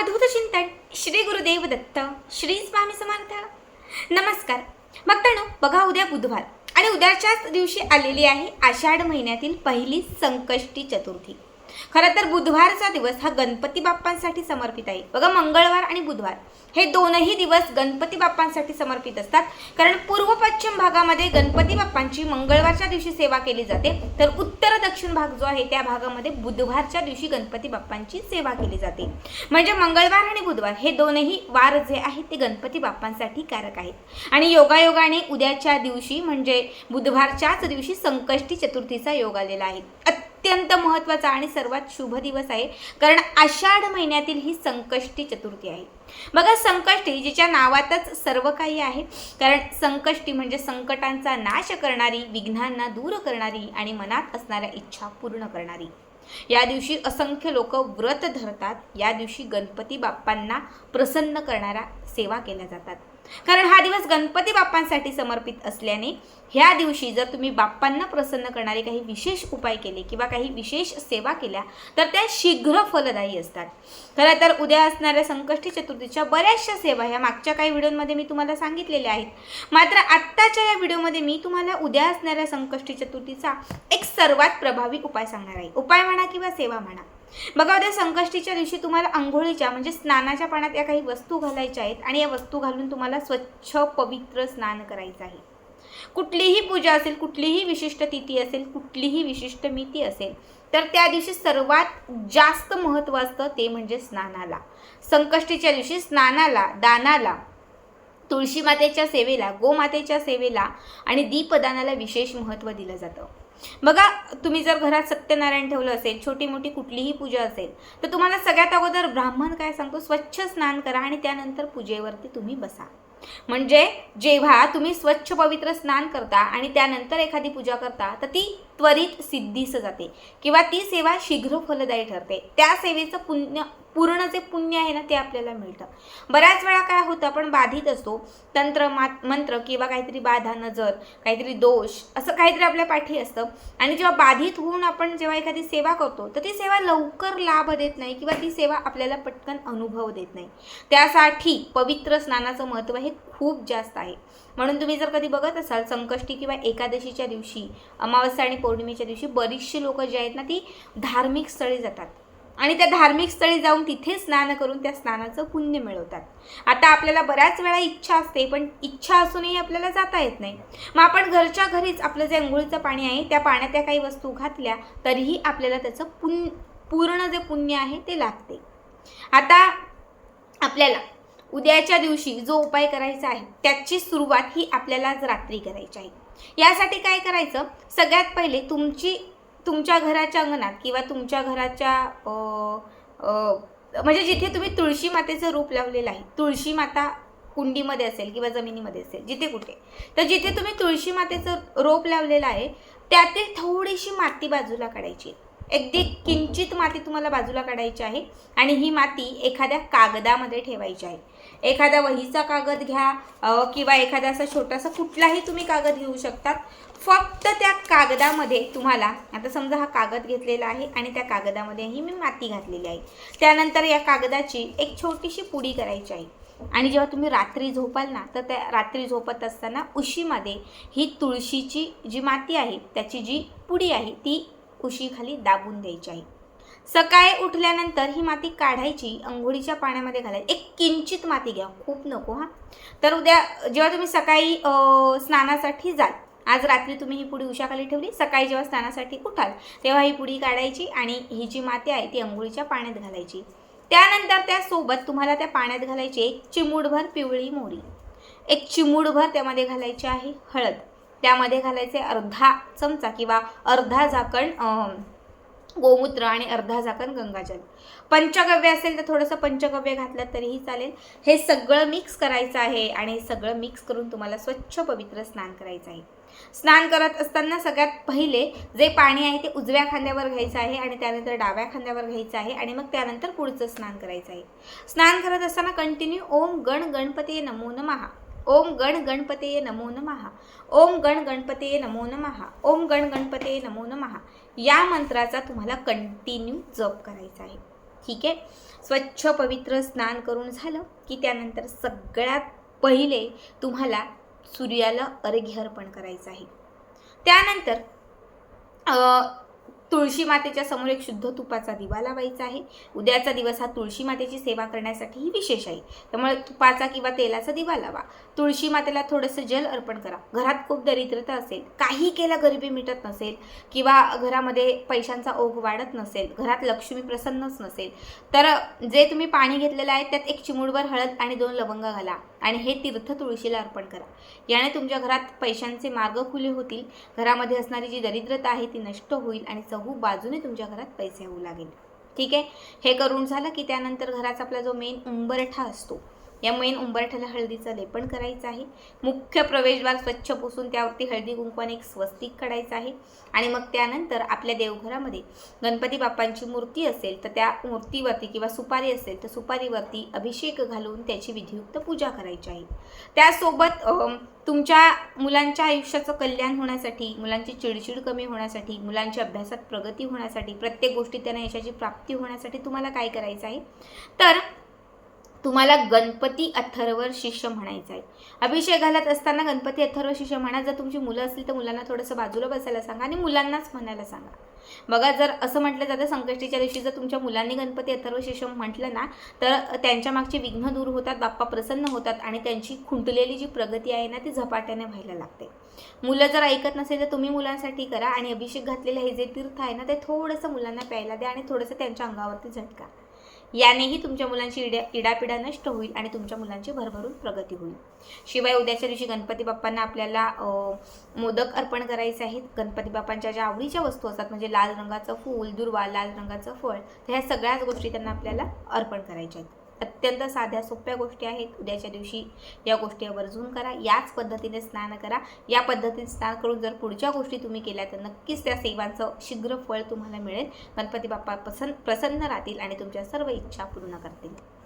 अवधूत चिंतन श्री गुरुदेव दत्त श्री स्वामी समर्थ. नमस्कार. भक्तांनो बघा उद्या बुधवार आणि उद्याच्याच दिवशी आलेली आहे आषाढ महिन्यातील पहिली संकष्टी चतुर्थी. खरं तर बुधवारचा दिवस हा गणपती बाप्पांसाठी समर्पित आहे. बघा मंगळवार आणि बुधवार हे दोनही दिवस गणपती बाप्पांसाठी समर्पित असतात. कारण पूर्व पश्चिम भागामध्ये गणपती बाप्पांची मंगळवारच्या दिवशी सेवा केली जाते. तर उत्तर दक्षिण भाग जो आहे त्या भागामध्ये बुधवारच्या दिवशी गणपती बाप्पांची सेवा केली जाते. म्हणजे मंगळवार आणि बुधवार हे दोनही वार जे आहेत ते गणपती बाप्पांसाठी कारक आहेत. आणि योगायोगाने उद्याच्या दिवशी म्हणजे बुधवारच्याच दिवशी संकष्टी चतुर्थीचा योग आलेला आहे. अत्यंत महत्त्वाचा आणि सर्वात शुभ दिवस आहे. कारण आषाढ महिन्यातील ही संकष्टी चतुर्थी आहे. बघा संकष्टी जिच्या नावातच सर्व काही आहे. कारण संकष्टी म्हणजे संकटांचा नाश करणारी विघ्नांना दूर करणारी आणि मनात असणाऱ्या इच्छा पूर्ण करणारी. या दिवशी असंख्य लोक व्रत धरतात. या दिवशी गणपती बाप्पांना प्रसन्न करणाऱ्या सेवा केल्या जातात. कारण हा दिवस गणपती बाप्पांसाठी समर्पित असल्याने ह्या दिवशी जर तुम्ही बाप्पांना प्रसन्न करणारे काही विशेष उपाय केले किंवा काही विशेष सेवा केल्या तर त्या शीघ्र फलदायी असतात. खरं तर उद्या असणाऱ्या संकष्टी चतुर्थीच्या बऱ्याचशा सेवा ह्या मागच्या काही व्हिडिओमध्ये मी तुम्हाला सांगितलेल्या आहेत. मात्र आत्ताच्या या व्हिडिओमध्ये मी तुम्हाला उद्या असणाऱ्या संकष्टी चतुर्थीचा एक सर्वात प्रभावी उपाय सांगणार आहे. उपाय म्हणा किंवा सेवा म्हणा. बघा उद्या संकष्टीच्या दिवशी तुम्हाला आंघोळीच्या म्हणजे स्नानाच्या पाण्यात या काही वस्तू घालायच्या आहेत आणि या वस्तू घालून तुम्हाला स्वच्छ पवित्र स्नान करायचं आहे. कुठलीही पूजा असेल कुठलीही विशिष्ट तिथी असेल कुठलीही विशिष्ट मिती असेल तर त्या दिवशी सर्वात जास्त महत्त्व असतं ते म्हणजे स्नानाला. संकष्टीच्या दिवशी स्नानाला दानाला तुळशी मातेच्या सेवेला गोमातेच्या सेवेला आणि दीपदानाला विशेष महत्त्व दिलं जातं. बघा तुम्ही जर घरात सत्यनारायण ठेवलं असेल छोटी मोठी कुठलीही पूजा असेल तर तुम्हाला सगळ्यात अगोदर ब्राह्मण काय सांगतो? स्वच्छ स्नान करा आणि त्यानंतर पूजेवरती तुम्ही बसा. म्हणजे जेव्हा तुम्ही स्वच्छ पवित्र स्नान करता आणि त्यानंतर एखादी पूजा करता तर ती त्वरित सिद्धीस जाते किंवा ती सेवा शीघ्र फलदायी ठरते. त्या सेवेचं पुण्य पूर्ण जे पुण्य आहे ना ते आपल्याला मिळतं. बऱ्याच वेळा काय होतं आपण बाधित असतो तंत्र मात मंत्र किंवा काहीतरी बाधा नजर काहीतरी दोष असं काहीतरी आपल्या पाठी असतं. आणि जेव्हा बाधित होऊन आपण जेव्हा एखादी सेवा करतो तर ती सेवा लवकर लाभ देत नाही किंवा ती सेवा आपल्याला पटकन अनुभव देत नाही. त्यासाठी पवित्र स्नानाचं महत्त्व हे खूप जास्त आहे. म्हणून तुम्ही जर कधी बघत असाल संकष्टी किंवा एकादशीच्या दिवशी अमावस्या आणि पौर्णिमेच्या दिवशी बरीचशी लोक जे आहेत ना ती धार्मिक स्थळी जातात. आणि त्या धार्मिक स्थळी जाऊन तिथे स्नान करून त्या स्नानाचं पुण्य मिळवतात. आता आपल्याला बऱ्याच वेळा इच्छा असते पण इच्छा असूनही आपल्याला जाता येत नाही. मग आपण घरच्या घरीच आपलं जे अंघोळीचं पाणी आहे त्या पाण्यात त्या काही वस्तू घातल्या तरीही आपल्याला त्याचं पुण्य पूर्ण जे पुण्य आहे ते लागते. आता आपल्याला उद्याच्या दिवशी जो उपाय करायचा आहे त्याची सुरुवात ही आपल्यालाच रात्री करायची आहे. यासाठी काय करायचं? सगळ्यात पहिले तुमची तुमच्या घराच्या अंगणात किंवा तुमच्या घराच्या म्हणजे जिथे तुम्ही तुळशी मातेचं रूप लावलेलं आहे तुळशी माता कुंडीमध्ये असेल किंवा जमिनीमध्ये असेल जिथे कुठे तर जिथे तुम्ही तुळशी मातेचं रोप लावलेलं आहे त्यातील थोडीशी माती बाजूला काढायची अगदी किंचित माती तुम्हाला बाजूला काढायची आहे आणि ही माती एखाद्या कागदामध्ये ठेवायची आहे. एखादा वहीचा कागद घ्या किंवा एखादा असा छोटासा कुठलाही तुम्ही कागद घेऊ शकतात. फक्त त्या कागदामध्ये तुम्हाला आता समजा हा कागद घेतलेला आहे आणि त्या कागदामध्येही मी माती घातलेली आहे. त्यानंतर या कागदाची एक छोटीशी पुडी करायची आहे. आणि जेव्हा तुम्ही रात्री झोपाल ना तर त्या रात्री झोपत असताना उशीमध्ये ही तुळशीची जी माती आहे त्याची जी पुडी आहे ती उशीखाली दाबून द्यायची आहे. सकाळी उठल्यानंतर ही माती काढायची अंघोळीच्या पाण्यामध्ये घालायची. एक किंचित माती घ्या खूप नको हां. तर उद्या जेव्हा तुम्ही सकाळी स्नानासाठी जाल आज रात्री तुम्ही ही पुडी उशाखाली ठेवली सकाळी जेव्हा स्नानासाठी उठाल तेव्हा ही पुडी काढायची आणि ही जी माती आहे ती अंघोळीच्या पाण्यात घालायची. त्यानंतर त्यासोबत तुम्हाला त्या पाण्यात घालायची एक चिमूडभर पिवळी मोरी एक चिमूडभर त्यामध्ये घालायची आहे हळद. त्यामध्ये घालायचे अर्धा चमचा किंवा अर्धा झाकण गोमूत्र आणि अर्धा झाकण गंगाजल. पंचगव्य असेल तर थोडंसं पंचगव्य घातलं तरीही चालेल. हे सगळं मिक्स करायचं आहे आणि हे सगळं मिक्स करून तुम्हाला स्वच्छ पवित्र स्नान करायचं आहे. स्नान करत असताना सगळ्यात पहिले जे पाणी आहे ते उजव्या खांद्यावर घ्यायचं आहे आणि त्यानंतर डाव्या खांद्यावर घ्यायचं आहे आणि मग त्यानंतर पुढचं स्नान करायचं आहे. स्नान करत असताना कंटिन्यू ओम गण गणपती नमो नमहा ओम गण गणपते नमो नमहा ओम गण गणपते नमो नमहा ओम गण गणपते नमो नमहा या मंत्राचा तुम्हाला कंटिन्यू जप करायचा आहे. ठीक आहे? स्वच्छ पवित्र स्नान करून झालं की त्यानंतर सगळ्यात पहिले तुम्हाला सूर्याला अर्घ्य अर्पण करायचं आहे. त्यानंतर तुळशी मातेच्या समोर एक शुद्ध तुपाचा दिवा लावायचा आहे. उद्याचा दिवस हा तुळशी मातेची सेवा करण्यासाठीही विशेष आहे. त्यामुळे तुपाचा किंवा तेलाचा दिवा लावा. तुळशी मातेला थोडंसं जल अर्पण करा. घरात खूप दरिद्रता असेल काही केलं गरिबी मिटत नसेल किंवा घरामध्ये पैशांचा ओघ वाढत नसेल घरात लक्ष्मी प्रसन्नच नसेल तर जे तुम्ही पाणी घेतलेलं आहे त्यात एक चिमूडभर हळद आणि दोन लवंग घाला. आणि हे तीर्थ तुळशीला अर्पण करा. याने तुमच्या घरात पैशांचे मार्ग खुले होतील. घरामध्ये असणारी जी दरिद्रता आहे ती नष्ट होईल आणि चहू बाजूने तुमच्या घरात पैसे होऊ लागेल. ठीक आहे? हे करून झालं की त्यानंतर घराचा आपला जो मेन उंबरठा असतो या मेन उंबरठ्याला हळदीचं लेपन करायचं आहे. मुख्य प्रवेशद्वार स्वच्छ पुसून त्यावरती हळदी कुंकवाने एक स्वस्तिक काढायचं आहे. आणि मग त्यानंतर आपल्या देवघरामध्ये गणपती बाप्पांची मूर्ती असेल तर त्या मूर्तीवरती किंवा सुपारी असेल तर सुपारीवरती अभिषेक घालून त्याची विधियुक्त पूजा करायची आहे. त्यासोबत तुमच्या मुलांच्या आयुष्याचं कल्याण होण्यासाठी मुलांची चिडचिड कमी होण्यासाठी मुलांच्या अभ्यासात प्रगती होण्यासाठी प्रत्येक गोष्टीत त्यांना यशाची प्राप्ती होण्यासाठी तुम्हाला काय करायचं आहे? तर तुम्हाला गणपती अथर्व शिष्य म्हणायचं आहे. अभिषेक घालत असताना गणपती अथर्व शिष्य म्हणा जर तुमची मुलं असतील तर मुलांना थोडंसं बाजूला बसायला सांगा आणि मुलांनाच म्हणायला सांगा. बघा जर असं म्हटलं जातं संकष्टीच्या दिवशी जर तुमच्या मुलांनी गणपती अथर्व शिष्य म्हटलं ना तर त्यांच्या मागचे विघ्न दूर होतात बाप्पा प्रसन्न होतात आणि त्यांची खुंटलेली जी प्रगती आहे ना ती झपाट्याने व्हायला लागते. मुलं जर ऐकत नसेल तर तुम्ही मुलांसाठी करा आणि अभिषेक घातलेलं हे जे तीर्थ आहे ना ते थोडंसं मुलांना प्यायला द्या आणि थोडंसं त्यांच्या अंगावरती झटका. यानेही तुमच्या मुलांची इड्या इडापिडा नष्ट होईल आणि तुमच्या मुलांची भरभरून प्रगती होईल. शिवाय उद्याच्या दिवशी गणपती बाप्पांना आपल्याला मोदक अर्पण करायचे आहेत. गणपती बाप्पांच्या ज्या आवडीच्या वस्तू असतात म्हणजे लाल रंगाचं फूल दुर्वा लाल रंगाचं फळ तर ह्या सगळ्याच गोष्टी त्यांना आपल्याला अर्पण करायच्या आहेत. अत्यंत साध्या सोप्या गोष्टी आहेत. उद्याच्या दिवशी या गोष्टी आवर्जून करा. याच पद्धतीने स्नान करा. या पद्धतीने स्नान करून जर पुढच्या गोष्टी तुम्ही केल्या तर नक्कीच त्या सेवांचं शीघ्र फळ तुम्हाला मिळेल. गणपती बाप्पा प्रसन्न प्रसन्न राहतील आणि तुमच्या सर्व इच्छा पूर्ण करतील.